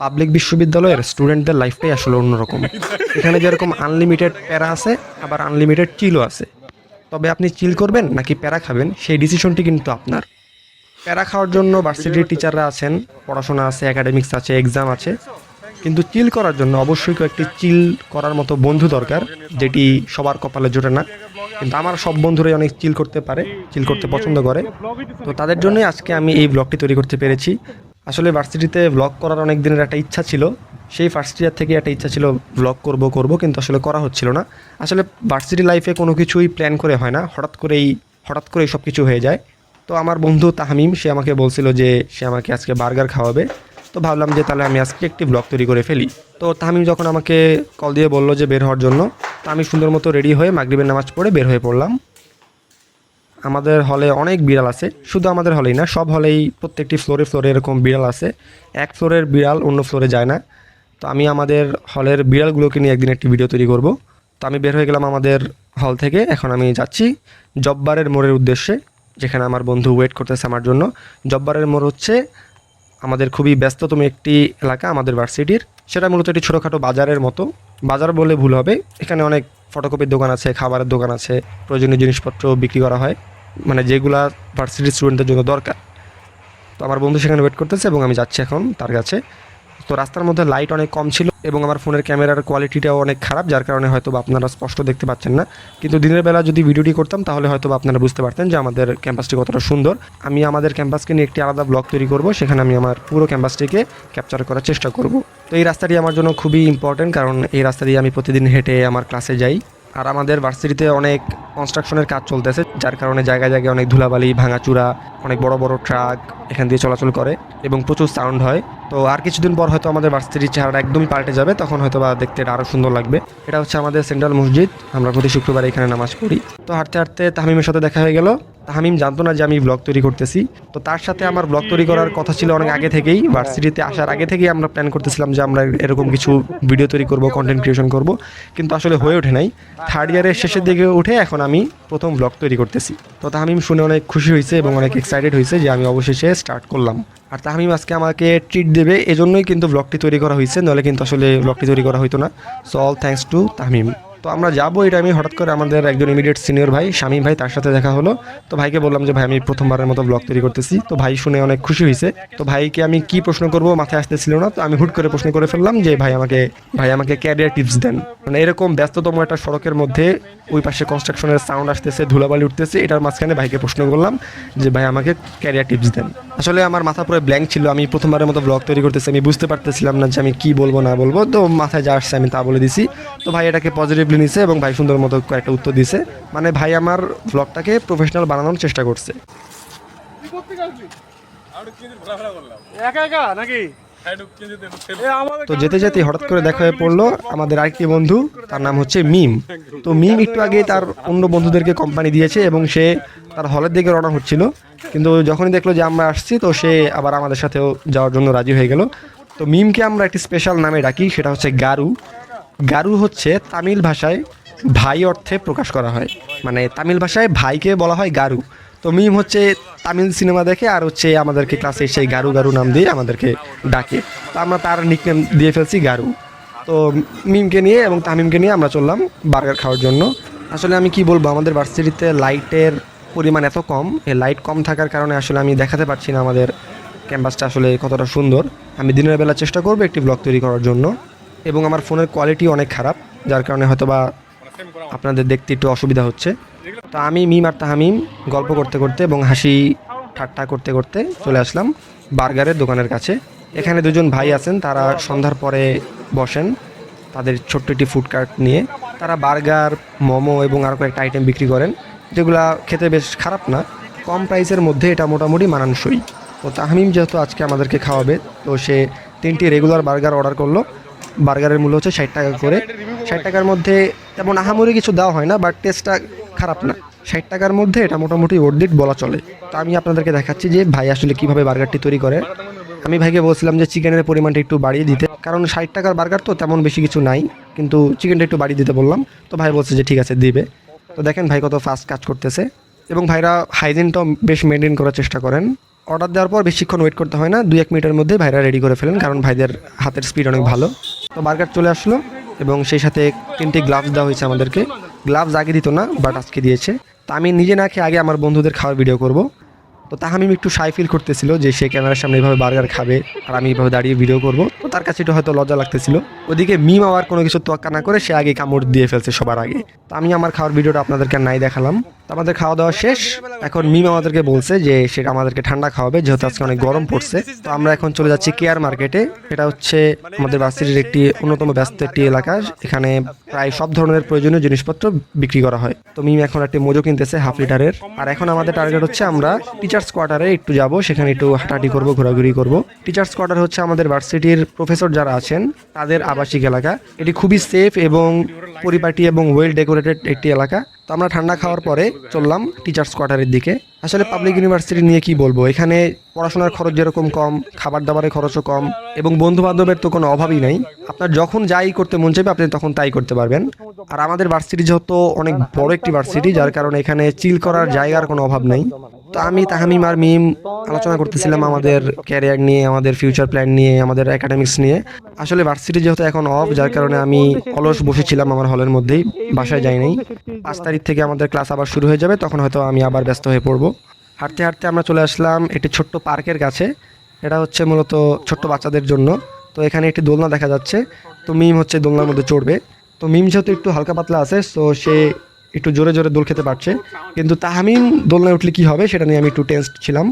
Public বিশ্ববিদ্যালয়ের স্টুডেন্টদের লাইফটাই আসলে অন্যরকম। এখানে যেরকম আনলিমিটেড প্যারা আছে, আবার আনলিমিটেড চিলও আছে। তবে আপনি চিল করবেন নাকি প্যারা খাবেন, সেই ডিসিশনটি কিন্তু আপনার। প্যারা খাওয়ার জন্য ভার্সিটির টিচাররা আছেন, পড়াশোনা আছে একাডেমিক্স আছে এক্সাম আছে। কিন্তু চিল করার জন্য অবশ্যই কয়েকটি চিল করার মতো বন্ধু দরকার, যেটি সবার কপালে জোটে না। কিন্তু আমার সব বন্ধুরাই অনেক চিল করতে পারে চিল করতে পছন্দ করে। তো তাদের জন্যই আজকে আমি এই ব্লগটি তৈরি করতে পেরেছি। আসলে ভার্সিটিতে ব্লগ করার অনেক দিনের একটা ইচ্ছা ছিল। সেই ফার্স্ট ইয়ার থেকে একটা ইচ্ছা ছিল ব্লগ করব করব, কিন্তু আসলে করা হচ্ছিল না। আসলে ভার্সিটি লাইফে কোনো কিছুই প্ল্যান করে হয় না। হঠাৎ করেই হঠাৎ করেই সব কিছু হয়ে যায়। তো আমার বন্ধু তাহমিম, সে আমাকে বলছিল যে, সে আমাকে আজকে বার্গার খাওয়াবে। তো ভাবলাম যে, তাহলে আমি আজকে একটি ব্লগ তৈরি করে ফেলি। তো তাহমিম যখন আমাকে কল দিয়ে বলল যে, বের হওয়ার জন্য, তো আমি সুন্দর মতো রেডি হয়ে মাগরিবের নামাজ পড়ে বের হয়ে পড়লাম। আমাদের হলে অনেক বিড়াল আছে। শুধু আমাদের হলেই না, সব হলেই প্রত্যেকটি ফ্লোরে ফ্লোরে এরকম বিড়াল আছে। এক ফ্লোরের বিড়াল অন্য ফ্লোরে যায় না। তো আমি আমাদের হলের বিড়ালগুলোকে নিয়ে একদিন একটি ভিডিও তৈরি করব। তো আমি বের হয়ে গেলাম আমাদের হল থেকে। এখন আমি যাচ্ছি জব্বারের মোড়ের উদ্দেশ্যে, যেখানে আমার বন্ধু ওয়েট করতেছে আমার জন্য। জব্বারের মোড় হচ্ছে আমাদের খুবই ব্যস্ততম একটি এলাকা, আমাদের ভার্সিটির সেটা মূলত একটি ছোটোখাটো বাজারের মতো। বাজার বলে ভুল হবে। এখানে অনেক ফটোকপির দোকান আছে, খাবারের দোকান আছে, প্রয়োজনীয় জিনিসপত্র বিক্রি করা হয়। মানে যেগুলা ভার্সিটির স্টুডেন্টদের জন্য দরকার। তো আমার বন্ধু সেখানে ওয়েট করতেছে এবং আমি যাচ্ছি এখন তার কাছে। তো রাস্তার মধ্যে লাইট অনেক কম ছিল এবং আমার ফোনের ক্যামেরার কোয়ালিটিটাও অনেক খারাপ, যার কারণে হয়তো আপনারা স্পষ্ট দেখতে পাচ্ছেন না। কিন্তু দিনের বেলা যদি ভিডিওটি করতাম, তাহলে হয়তো আপনারা বুঝতে পারতেন যে আমাদের ক্যাম্পাসটি কতটা সুন্দর। আমি আমাদের ক্যাম্পাসকে নিয়ে একটি আলাদা ব্লগ তৈরি করব, সেখানে আমি আমার পুরো ক্যাম্পাসটিকে ক্যাপচার করার চেষ্টা করব। তো এই রাস্তাটি আমার জন্য খুবই ইম্পর্টেন্ট কারণ এই রাস্তা দিয়ে আমি প্রতিদিন হেঁটে আমার ক্লাসে যাই। আর আমাদের ভার্সিটিতে অনেক কনস্ট্রাকশনের কাজ চলতেছে, যার কারণে জায়গায় জায়গায় অনেক ধুলাবালি, ভাঙাচুরা, অনেক বড় বড় ট্রাক এখান দিয়ে চলাচল করে এবং প্রচুর সাউন্ড হয়। তো আর কিছুদিন পর হয়তো আমাদের ভার্সিটির চেহারাটা একদমই পাল্টে যাবে, তখন হয়তো বা দেখতে এটা আরও সুন্দর লাগবে। এটা হচ্ছে আমাদের সেন্ট্রাল মসজিদ, আমরা প্রতি শুক্রবার এখানে নামাজ পড়ি। তো হাঁটতে হাঁটতে তাহমিমের সাথে দেখা হয়ে গেল। তাহমিম জানতো না যে আমি ব্লগ তৈরি করতেছি। তো তার সাথে আমার ব্লগ তৈরি করার কথা ছিল অনেক আগে থেকেই। ভার্সিটিতে আসার আগে থেকেই আমরা প্ল্যান করতেছিলাম যে আমরা এরকম কিছু ভিডিও তৈরি করব কন্টেন্ট ক্রিয়েশন করব। কিন্তু আসলে হয়ে ওঠে নাই। থার্ড ইয়ারের শেষের দিকে উঠে এখন আমি প্রথম ব্লগ তৈরি করতেছি। তো তাহমিম শুনে অনেক খুশি হয়েছে এবং অনেক এক্সাইটেড হয়েছে যে আমি অবশেষে স্টার্ট করলাম। আর তাহামিম আজকে আমাকে ট্রিট দেবে, এজন্যই কিন্তু ব্লগটি তৈরি করা হয়েছে। নাহলে কিন্তু আসলে ব্লগটি তৈরি করা হতো না। So all thanks to Tahmim. তো আমরা যাব এটা আমি হঠাৎ করে আমাদের একজন ইমিডিয়েট সিনিয়র ভাই, শামীম ভাই, তার সাথে দেখা হলো। তো ভাইকে বললাম যে, ভাই, আমি প্রথমবারের মতো ব্লগ তৈরি করতেছি। তো ভাই শুনে অনেক খুশি হয়েছে। তো ভাইকে আমি কি প্রশ্ন করব মাথায় আসতেছিল না। তো আমি হুট করে প্রশ্ন করে ফেললাম যে, ভাই, আমাকে ভাই, আমাকে ক্যারিয়ার টিপস দেন। মানে এরকম ব্যস্ততম একটা সড়কের মধ্যে ওই পাশে কনস্ট্রাকশনের সাউন্ড আসতেছে, ধুলাবালি উঠতেছে। এটার মাঝখানে ভাইকে প্রশ্ন করলাম যে, ভাই, আমাকে ক্যারিয়ার টিপস দেন। আসলে আমার মাথা পুরো ব্ল্যাঙ্ক ছিল। আমি প্রথমবারের মতো ব্লগ তৈরি করতেছি। আমি বুঝতে পারতেছিলাম না যে আমি কি বলব, না বলব। তো মাথায় যা আসছে আমি তা বলে দিছি। তো ভাই এটাকে পজিটিভলি নিছে এবং ভাই সুন্দর মতো কয়েকটা উত্তর দিছে। মানে ভাই আমার ব্লগটাকে প্রফেশনাল বানানোর চেষ্টা করছে। তো যেতে যেতে হঠাৎ করে দেখা হয়ে পড়ল আমাদের আরেকটি বন্ধু তার নাম হচ্ছে মিম। তো মিম একটু আগে তার অন্য বন্ধুদেরকে কোম্পানি দিয়েছে এবং সে তার হলের দিকে রওনা হচ্ছিল। কিন্তু যখনই দেখল যে আমরা আসছি তো সে আবার আমাদের সাথেও যাওয়ার জন্য রাজি হয়ে গেল। তো মিমকে আমরা একটি স্পেশাল নামে ডাকি সেটা হচ্ছে গারু। গারু হচ্ছে তামিল ভাষায় ভাই অর্থে প্রকাশ করা হয়। মানে তামিল ভাষায় ভাইকে বলা হয় গারু। তো মিম হচ্ছে তামিল সিনেমা দেখে আর হচ্ছে আমাদেরকে ক্লাসে সেই গারু গারু নাম দিয়ে আমাদেরকে ডাকে। তো আমরা তার নিকনেম দিয়ে ফেলছি গারু। তো মিমকে নিয়ে এবং তামিমকে নিয়ে আমরা চললাম বার্গার খাওয়ার জন্য। আসলে আমি কি বলব, আমাদের ভার্সিটিতে লাইটের পরিমাণ এত কম। এই লাইট কম থাকার কারণে আসলে আমি দেখাতে পারছি না আমাদের ক্যাম্পাসটা আসলে কতটা সুন্দর। আমি দিনের বেলা চেষ্টা করব একটি ব্লগ তৈরি করার জন্য। এবং আমার ফোনের কোয়ালিটি অনেক খারাপ, যার কারণে হয়তো বা আপনাদের দেখতে একটু অসুবিধা হচ্ছে। তো আমি মিম আর তাহামিম গল্প করতে করতে এবং হাসি ঠাট্টা করতে করতে চলে আসলাম বার্গারের দোকানের কাছে। এখানে দুজন ভাই আছেন, তারা সন্ধ্যার পরে বসেন তাদের ছোট্ট একটি ফুড কার্ট নিয়ে। তারা বার্গার, মোমো এবং আরও কয়েকটা আইটেম বিক্রি করেন, যেগুলা খেতে বেশ খারাপ না, কম প্রাইসের মধ্যে এটা মোটামুটি মানানসই। তো তাহমিম যেহেতু আজকে আমাদেরকে খাওয়াবে, তো সে তিনটি রেগুলার বার্গার অর্ডার করল। বার্গারের মূল্য হচ্ছে ষাট টাকা করে। ষাট টাকার মধ্যে তেমন আহামরি কিছু দেওয়া হয় না বাট টেস্টটা খারাপ না। ষাট টাকার মধ্যে এটা মোটামুটি ওর্দিট বলা চলে। তো আমি আপনাদেরকে দেখাচ্ছি যে ভাই আসলে কীভাবে বার্গারটি তৈরি করে। আমি ভাইকে বলছিলাম যে চিকেনের পরিমাণটা একটু বাড়িয়ে দিতে। কারণ ষাট টাকার বার্গার তো তেমন বেশি কিছু নাই কিন্তু চিকেনটা একটু বাড়িয়ে দিতে বললাম। তো ভাই বলছে যে ঠিক আছে দিবে। তো দেখেন ভাই কত ফাস্ট কাজ করতেছে। এবং ভাইরা হাইজিনটাও বেশ মেনটেন করার চেষ্টা করেন। অর্ডার দেওয়ার পর বেশিক্ষণ ওয়েট করতে হয় না। দুই এক মিনিটের মধ্যে ভাইরা রেডি করে ফেলেন কারণ ভাইদের হাতের স্পিড অনেক ভালো। তো বার্গার চলে আসলো এবং সেই সাথে তিনটি গ্লাভস দেওয়া হয়েছে আমাদেরকে। গ্লাভস আগে দিত না বাট আজকে দিয়েছে। তো আমি নিজে না খেয়ে আগে আমার বন্ধুদের খাওয়ার ভিডিও করব। তো তাহামিম একটু সাই ফিল করতেছিল যে সে ক্যামেরার সামনে এইভাবে বার্গার খাবে আর আমি এইভাবে দাঁড়িয়ে ভিডিও করব। তো তার কাছে একটু হয়তো লজ্জা লাগতেছিল। ওদিকে মিম আবার কোনো কিছু তোয়াক্কা না করে সে আগে কামড় দিয়ে ফেলছে সবার আগে। তো আমি আমার খাওয়ার ভিডিওটা আপনাদেরকে নাই দেখালাম। আমাদের খাওয়া দাওয়া শেষ। এখন মিম আমাদেরকে বলছে যে সেটা আমাদেরকে ঠান্ডা খাওয়াবে, যেহেতু আজকে অনেক গরম পড়ছে। তো আমরা এখন চলে যাচ্ছি কেয়ার মার্কেটে এটা হচ্ছে আমাদের বাস্তির একটি অন্যতম ব্যস্ত একটি এলাকা। এখানে প্রায় সব ধরনের প্রয়োজনীয় জিনিসপত্র বিক্রি করা হয়। তো মিম এখন একটি মোজো কিনতেছে হাফ লিটারের। আর এখন আমাদের টার্গেট হচ্ছে আমরা টিচার্স কোয়ার্টারে একটু যাব। সেখানে একটু হাঁটাহাঁটি করব, ঘোরাঘুরি করব। টিচার্স কোয়ার্টার হচ্ছে আমাদের ভার্সিটির প্রফেসর যারা আছেন, তাদের আবাসিক এলাকা। এটি খুবই সেফ এবং পরিপাটি এবং ওয়েল ডেকোরেটেড একটি এলাকা। তো আমরা ঠান্ডা খাওয়ার পরে চললাম টিচার্স কোয়ার্টারের দিকে। আসলে পাবলিক ইউনিভার্সিটি নিয়ে কি বলব? এখানে পড়াশোনার খরচ যেরকম কম খাবার দাবারের খরচও কম এবং বন্ধু বান্ধবের তো কোনো অভাবই নাই। আপনার যখন যাই করতে মন চাইবে, আপনি তখন তাই করতে পারবেন। আর আমাদের ভার্সিটি যেহেতু অনেক বড় একটি ভার্সিটি যার কারণে এখানে চিল করার জায়গার কোনো অভাব নেই। তো আমি তাহামিম আর মিম আলোচনা করতেছিলাম আমাদের ক্যারিয়ার নিয়ে, আমাদের ফিউচার প্ল্যান নিয়ে, আমাদের একাডেমিক্স নিয়ে। আসলে ভার্সিটি যেহেতু এখন অফ যার কারণে আমি অলস বসেছিলাম আমার হলের মধ্যেই, বাসায় যাই নাই। পাঁচ তারিখ থেকে আমাদের ক্লাস আবার শুরু হয়ে যাবে, তখন হয়তো আমি আবার ব্যস্ত হয়ে পড়ব। হাঁটতে হাঁটতে আমরা চলে আসলাম একটি ছোট্ট পার্কের কাছে। এটা হচ্ছে মূলত ছোট্ট বাচ্চাদের জন্য। তো এখানে একটি দোলনা দেখা যাচ্ছে। তো মিম হচ্ছে দোলনার মধ্যে চড়বে। তো মিম যেহেতু একটু হালকা পাতলা আছে তো সে একটু জোরে জোরে দোল খেতে পারছে। কিন্তু তাহামিম দোলনায় উঠলে কি হবে সেটা নিয়ে আমি একটু টেন্সড ছিলাম।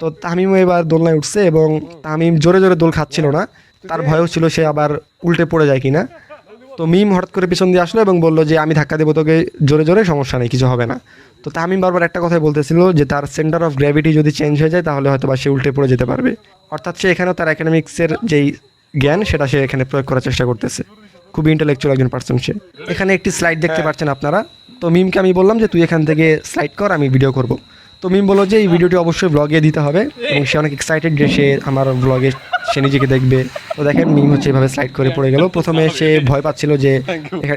তো তামিমও এবার দোলনায় উঠছে এবং তামিম জোরে জোরে দোল খাচ্ছিল না। তার ভয়ও ছিল সে আবার উল্টে পড়ে যায় কিনা। তো মিম হঠাৎ করে পিছন দিয়ে আসলো এবং বলল যে আমি ধাক্কা দেবো তোকে জোরে জোরে সমস্যা নেই কিছু হবে না। তো তামিম বারবার একটা কথাই বলতেছিল যে তার সেন্টার অফ গ্র্যাভিটি যদি চেঞ্জ হয়ে যায় তাহলে হয়তো বা সে উল্টে পড়ে যেতে পারবে। অর্থাৎ সে এখানেও তার একাডেমিক্সের যেই জ্ঞান সেটা সে এখানে প্রয়োগ করার চেষ্টা করতেছে। খুবই ইন্টেলেকচুয়াল একজন পার্সন সে। এখানে একটি স্লাইড দেখতে পাচ্ছেন আপনারা। তো মিমকে আমি বললাম যে তুই এখান থেকে স্লাইড কর আমি ভিডিও করব। তো মিম বলল যে এই ভিডিওটি অবশ্যই ব্লগে দিতে হবে এবং সে অনেক এক্সাইটেড যে সে আমার ব্লগে সে নিজেকে দেখবে। তো দেখেন মিম হচ্ছে এভাবে স্লাইড করে পড়ে গেল। প্রথমে সে ভয় পাচ্ছিল যে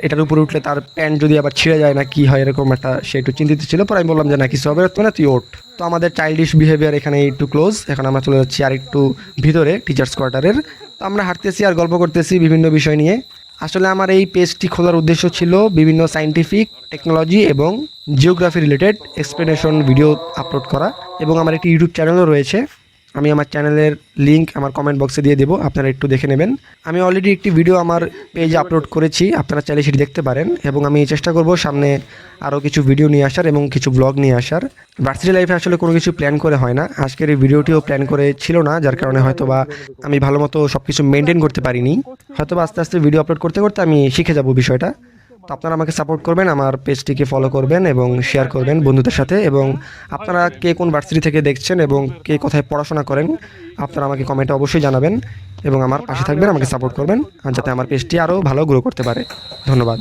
এটার উপরে উঠলে তার প্যান্ট যদি আবার ছিঁড়ে যায় না কি হয় এরকম একটা সে একটু চিন্তিত ছিল। পরে আমি বললাম যে না কিছু হবে না, তুই না তুই ওঠ। তো আমাদের চাইল্ডিশ বিহেভিয়ার এখানে একটু ক্লোজ এখন আমরা চলে যাচ্ছি আর একটু ভিতরে টিচার্স কোয়ার্টারের তো আমরা হাঁটতেছি আর গল্প করতেছি বিভিন্ন বিষয় নিয়ে। আসলে আমার এই পেজটি খোলার উদ্দেশ্য ছিল বিভিন্ন সাইন্টিফিক টেকনোলজি এবং geography related explanation video upload করা এবং আমার একটি ইউটিউব চ্যানেলও রয়েছে। আমি আমার চ্যানেলের লিঙ্ক আমার কমেন্ট বক্সে দিয়ে দেবো, আপনারা একটু দেখে নেবেন। আমি অলরেডি একটি ভিডিও আমার পেজে আপলোড করেছি, আপনারা চাইলে সেটি দেখতে পারেন। এবং আমি চেষ্টা করব সামনে আরও কিছু ভিডিও নিয়ে আসার এবং কিছু ব্লগ নিয়ে আসার। ভার্সিটি লাইফে আসলে কোনো কিছু প্ল্যান করে হয় না। আজকের এই ভিডিওটিও প্ল্যান করে ছিল না, যার কারণে হয়তো বা আমি ভালো মতো সব কিছু মেনটেন করতে পারিনি। হয়তো আস্তে আস্তে ভিডিও আপলোড করতে করতে আমি শিখে যাব বিষয়টা। তো আপনারা আমাকে সাপোর্ট করবেন, আমার পেজটিকে ফলো করবেন এবং শেয়ার করবেন বন্ধুদের সাথে এবং আপনারা কে কোন ভার্সিটি থেকে দেখছেন এবং কে কোথায় পড়াশোনা করেন, আপনারা আমাকে কমেন্টে অবশ্যই জানাবেন এবং আমার পাশে থাকবেন, আমাকে সাপোর্ট করবেন আর যাতে আমার পেজটি আরও ভালো গ্রো করতে পারে। ধন্যবাদ।